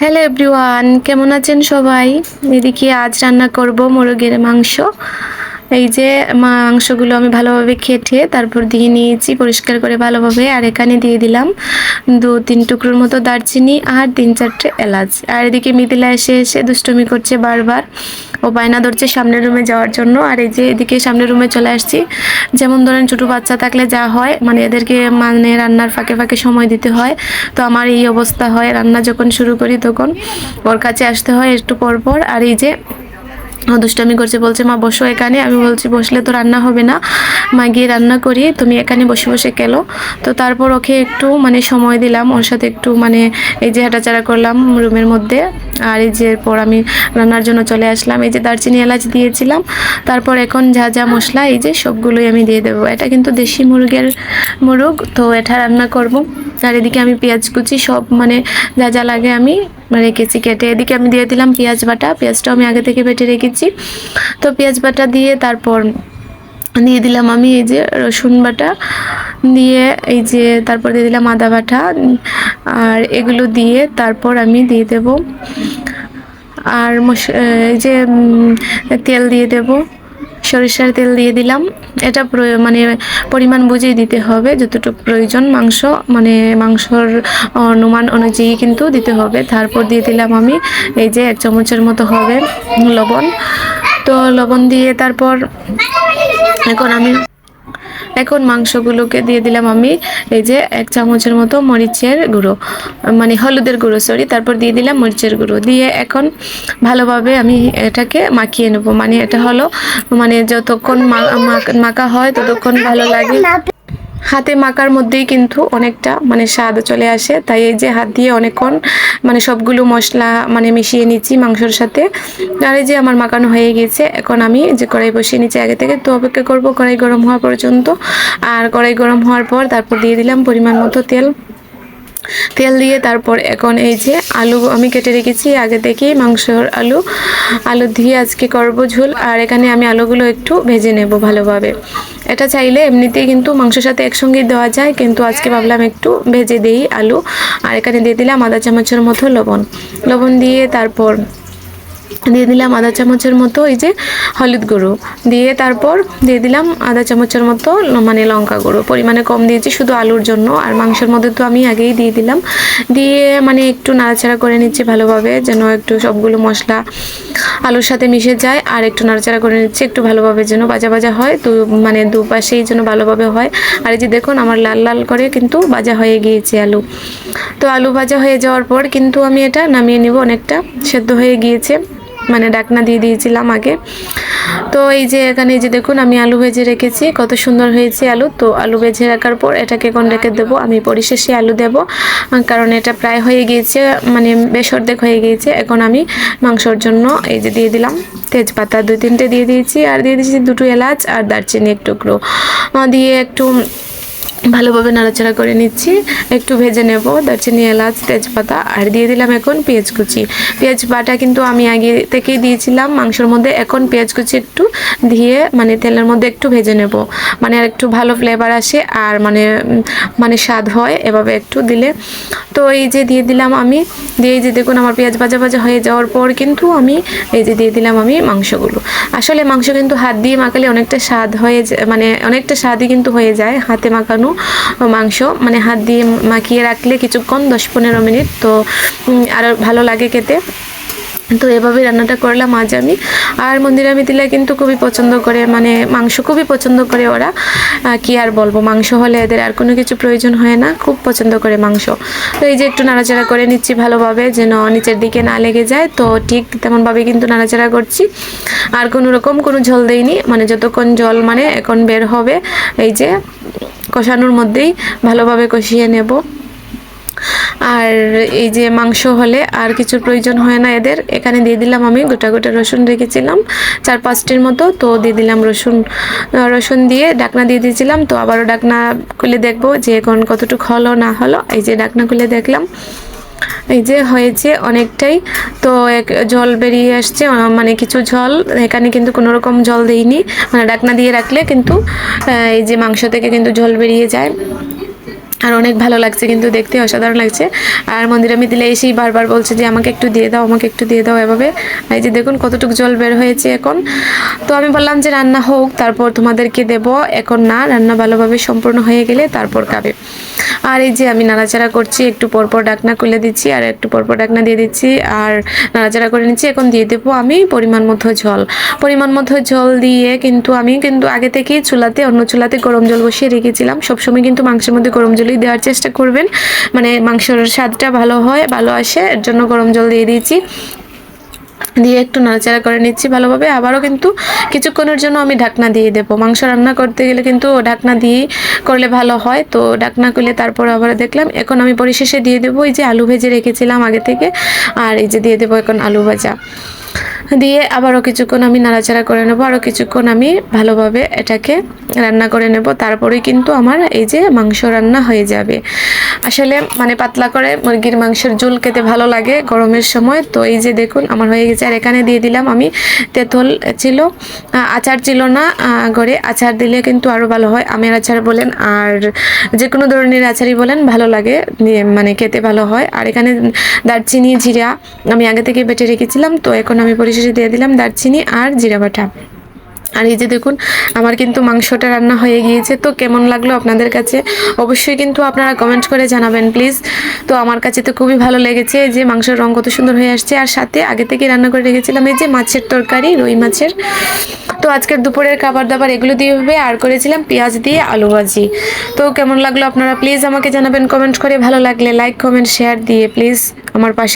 Hello everyone কেমন আছেন সবাই? এদিকে আজ রান্না করব মুরগির মাংস। এই যে মাংসগুলো আমি ভালোভাবে খেটে তারপর দিয়ে নিয়েছি পরিষ্কার করে ভালোভাবে, আর এখানে দিয়ে দিলাম দু তিন টুকরোর মতো দারচিনি আর তিন চারটে এলাচ। আর এদিকে মিথিলা এসে এসে দুষ্টমি করছে বারবার। ও বায়না ধরছে সামনের রুমে যাওয়ার জন্য। আর এই যে এদিকে সামনের রুমে চলে আসছি। যেমন ধরেন ছোটো বাচ্চা থাকলে যা হয় মানে এদেরকে মানে রান্নার ফাঁকে ফাঁকে সময় দিতে হয়। তো আমার এই অবস্থা হয়। রান্না যখন শুরু করি তখন ওর কাছে আসতে হয় একটু পর পর আর এই যে দুষ্টামি করছে, বলছে, মা, বসো এখানে। আমি বলছি, বসলে তো রান্না হবে না। মা গিয়ে রান্না করি তুমি এখানে বসে বসে খেলো। তো তারপর ওকে একটু মানে সময় দিলাম। ওর সাথে একটু মানে এই যে হাঁটাচাড়া করলাম রুমের মধ্যে। আর এই যে এরপর আমি রান্নার জন্য চলে আসলাম। এই যে দারচিনি এলাচ দিয়েছিলাম। তারপর এখন যা যা মশলা, এই যে সবগুলোই আমি দিয়ে দেবো। এটা কিন্তু দেশি মুরগের মুরগ, তো এটা রান্না করব। আর এদিকে আমি পেঁয়াজ কুচি, সব মানে যা যা লাগে আমি রেখেছি কেটে, এদিকে আমি দিয়ে দিলাম পেঁয়াজ বাটা, পেঁয়াজটাও আমি আগে থেকে বেটে রেখেছি। তো পেঁয়াজ বাটা দিয়ে তারপর দিয়ে দিলাম আমি এই যে রসুন বাটা, দিয়ে এই যে তারপর দিয়ে দিলাম আদা বাটা, আর এগুলো দিয়ে তারপর আমি দিয়ে দেব, আর মশ- এই যে তেল দিয়ে দেব। সরিষার তেল দিয়ে দিলাম। এটা মানে পরিমাণ বুঝিয়ে দিতে হবে যতটুকু প্রয়োজন মাংস মানে মাংসর অনুমান অনুযায়ী কিন্তু দিতে হবে। তারপর দিয়ে দিলাম আমি এই যে এক চামচের মতো হবে লবণ। তো লবণ দিয়ে তারপর এখন আমি এখন মাংসগুলোকে দিয়ে দিলাম আমি এই যে এক চামচের মতো মরিচের গুঁড়ো মানে হলুদের গুঁড়ো সরি তারপর দিয়ে দিলাম মরিচের গুঁড়ো। দিয়ে এখন ভালোভাবে আমি এটাকে মাখিয়ে নেব। মানে এটা হলো মানে যতক্ষণ মাখা হয় ততক্ষণ ভালো লাগে। হাতে মাখার মধ্যেই কিন্তু অনেকটা মানে স্বাদ চলে আসে। তাই এই যে হাত দিয়ে অনেকক্ষণ মানে সবগুলো মশলা মানে মিশিয়ে নিচ্ছি মাংসর সাথে। আর এই যে আমার মাখানো হয়ে গেছে, এখন আমি যে কড়াই বসিয়ে নিচ্ছি আগে থেকে, তো অপেক্ষা করব কড়াই গরম হওয়া পর্যন্ত। আর কড়াই গরম হওয়ার পর তারপর দিয়ে দিলাম পরিমাণ মতো তেল। তেল দিয়ে তারপর এখন এই যে আলু আমি কেটে রেখেছি। আগে থেকেই মাংসর আলু আলু দিয়ে আজকে করব ঝোল। আর এখানে আমি আলুগুলো একটু ভেজে নেব ভালোভাবে। এটা চাইলে এমনিতেই কিন্তু মাংসের সাথে একসঙ্গেই দেওয়া যায় কিন্তু আজকে ভাবলাম একটু ভেজে দিই আলু। আর এখানে দিয়ে দিলাম আধা চামচের মতো লবণ। লবণ দিয়ে তারপর দিয়ে দিলাম আধা চামচের মতো এই যে হলুদ গুঁড়ো। দিয়ে তারপর দিয়ে দিলাম আধা চামচের মতো মানে লঙ্কা গুঁড়ো। পরিমাণে কম দিয়েছি শুধু আলুর জন্য। আর মাংসের মধ্যে তো আমি আগেই দিয়ে দিলাম। দিয়ে মানে একটু নাড়াচাড়া করে নিচ্ছি ভালোভাবে যেন একটু সবগুলো মশলা আলুর সাথে মিশে যায় আর একটু নাড়াচাড়া করে নিচ্ছি, একটু ভালোভাবে যেন বাজা বাজা হয় তো মানে দুপাশেই যেন ভালোভাবে হয়। আর এই যে দেখুন, আমার লাল লাল করে কিন্তু বাজা হয়ে গিয়েছে আলু। তো আলু ভাজা হয়ে যাওয়ার পর কিন্তু আমি এটা নামিয়ে নিব অনেকটা, সেদ্ধ হয়ে গিয়েছে। মানে ডাকনা দিয়ে দিয়েছিলাম আগে। তো এই যে এখানে যে দেখুন, আমি আলু ভেজে রেখেছি, কত সুন্দর হয়েছে আলু। তো আলু ভেজে রাখার পর এটাকে এখন রেখে দেবো, আমি পরিশেষে আলু দেব, কারণ এটা প্রায় হয়ে গিয়েছে মানে বেশ অর্ধেক হয়ে গিয়েছে। এখন আমি মাংসর জন্য এই যে দিয়ে দিলাম, তেজপাতা দুই তিনটে দিয়ে দিয়েছি, আর দিয়ে দিয়েছি দুটো এলাচ আর দারচিনি এক টুকরো। দিয়ে একটু ভালোভাবে নাড়াচাড়া করে নিচ্ছি। একটু ভেজে নেব দারচিনি, এলাচ, তেজপাতা, আর দিয়ে দিলাম এখন পেঁয়াজ কুচি। পেঁয়াজ বাটা কিন্তু আমি আগে থেকেই দিয়েছিলাম মাংসের মধ্যে। এখন পেঁয়াজ কুচি একটু দিয়ে মানে তেলের মধ্যে একটু ভেজে নেব। মানে আর একটু ভালো ফ্লেভার আসে আর মানে মানে স্বাদ হয় এভাবে একটু দিলে। তো এই যে দিয়ে দিলাম আমি, দিয়ে যে দেখুন আমার পেঁয়াজ ভাজা ভাজা হয়ে যাওয়ার পর কিন্তু আমি এই যে দিয়ে দিলাম আমি মাংসগুলো। আসলে মাংস কিন্তু হাত দিয়ে মাখালে অনেকটা স্বাদ হয়ে মানে অনেকটা স্বাদই কিন্তু হয়ে যায় হাতে মাখানো। মাংস মানে হাত দিয়ে মাখিয়ে রাখলে কিছুক্ষণ, দশ পনেরো মিনিট, তো আরও ভালো লাগে খেতে। তো এভাবে রান্নাটা করলাম আজ আমি। আর মন্দিরা মিতিলা কিন্তু খুবই পছন্দ করে মানে মাংস খুবই পছন্দ করে ওরা। কি আর বলব, মাংস হলে এদের আর কোনো কিছু প্রয়োজন হয় না, খুব পছন্দ করে মাংস। তো এই যে একটু নাড়াচাড়া করে নিচ্ছি ভালোভাবে, যেন নিচের দিকে না লেগে যায়। তো ঠিক তেমনভাবে কিন্তু নাড়াচাড়া করছি। আর কোনো রকম কোনো ঝোল দেইনি মানে যতক্ষণ জল মানে এখন বের হবে, এই যে কষানোর মধ্যেই ভালোভাবে কষিয়ে নেব। আর এই যে মাংস হলে আর কিছু প্রয়োজন হয় না এদের। এখানে দিয়ে দিলাম আমি গোটা গোটা রসুন রেখেছিলাম। চার পাঁচটির মতো, তো দিয়ে দিলাম রসুন রসুন দিয়ে ডাকনা দিয়ে দিয়েছিলাম। তো আবারও ডাকনা খুলে দেখব যে এখন কতটুকু হলো, না হলো। এই যে ডাকনা খুলে দেখলাম। এই যে হয়েছে অনেকটাই। তো এক জল বেরিয়ে আসছে মানে কিছু জল, এখানে কিন্তু কোনো রকম জল দেইনি। মানে ডাকনা দিয়ে রাখলে কিন্তু এই যে মাংস থেকে কিন্তু জল বেরিয়ে যায়। আর অনেক ভালো লাগছে কিন্তু দেখতে, অসাধারণ লাগছে। আর মন্দিরে আমি দিলে এসেই বারবার বলছে যে, আমাকে একটু দিয়ে দাও, আমাকে একটু দিয়ে দাও এভাবে। এই যে দেখুন কতটুকু জল বের হয়েছে এখন। তো আমি বললাম যে, রান্না হোক, তারপর তোমাদেরকে দেব। এখন না, রান্না ভালোভাবে সম্পূর্ণ হয়ে গেলে তারপর খাবে। আর এই যে আমি নাড়াচাড়া করছি, একটু পরপর ডাকনা খুলে দিচ্ছি, আর একটু পরপর ডাকনা দিয়ে দিচ্ছি, আর নাড়াচাড়া করে নিচ্ছি। এখন দিয়ে দেবো আমি পরিমাণ মতো জল। পরিমাণ মতো জল দিয়ে কিন্তু আমি কিন্তু আগে থেকেই চুলাতে, অন্য চুলাতে গরম জল বসিয়ে রেখেছিলাম। সবসময় কিন্তু মাংসের মধ্যে গরম জলই দেওয়ার চেষ্টা করবেন। মানে মাংসের স্বাদটা ভালো হয়, ভালো আসে, এর জন্য গরম জল দিয়ে দিয়েছি। দিয়ে একটু নাড়াচাড়া করে নিচ্ছি ভালোভাবে। আবারও কিন্তু কিছুক্ষণের জন্য আমি ঢাকনা দিয়ে দেবো। মাংস রান্না করতে গেলে কিন্তু ঢাকনা দিয়ে করলে ভালো হয়। তো ঢাকনা করলে তারপর আবার দেখলাম, এখন আমি পরিশেষে দিয়ে দেবো। এই যে আলু ভেজে রেখেছিলাম আগে থেকে, আর এই যে দিয়ে দেবো এখন আলু ভাজা। দিয়ে আবারও কিছুক্ষণ আমি নাড়াচাড়া করে নেব, আরও কিছুক্ষণ আমি ভালোভাবে এটাকে রান্না করে নেব। তারপরেই কিন্তু আমার এই যে মাংস রান্না হয়ে যাবে। আসলে মানে পাতলা করে মুরগির মাংসের ঝোল খেতে ভালো লাগে গরমের সময়। তো এই যে দেখুন, আমার হয়ে গেছে। আর এখানে দিয়ে দিলাম আমি তেঁতুল ছিল। আচার ছিল না ঘরে আচার দিলে কিন্তু আরও ভালো হয়। আমের আচার বলেন আর যে কোনো ধরনের আচারই বলেন, ভালো লাগে। মানে খেতে ভালো হয়। আর এখানে দারচিনি, জিরা আমি আগে থেকে বেটে রেখেছিলাম। তো এখন আমি পরিশেষে দিয়ে দিলাম দারচিনি আর জিরা বাটা। আর এই যে দেখুন, আমার কিন্তু মাংসটা রান্না হয়ে গিয়েছে, তো কেমন লাগল আপনাদের কাছে? অবশ্যই কিন্তু আপনারা কমেন্ট করে জানাবেন প্লিজ তো আমার কাছে তো খুবই ভালো লেগেছে যে মাংসের রং কত সুন্দর হয়ে আসছে, আর সাথে আগে থেকে রান্না করে রেখেছিলাম এই যে মাছের তরকারি, রুই মাছের। তো আজকের দুপুরের খাবার দাবার এগুলো দিয়ে হবে, আর করেছিলাম পেঁয়াজ দিয়ে আলু ভাজি। তো কেমন লাগল আপনারা প্লিজ আমাকে জানাবেন কমেন্ট করে। ভালো লাগলে লাইক কমেন্ট শেয়ার দিয়ে প্লিজ আমার পাশে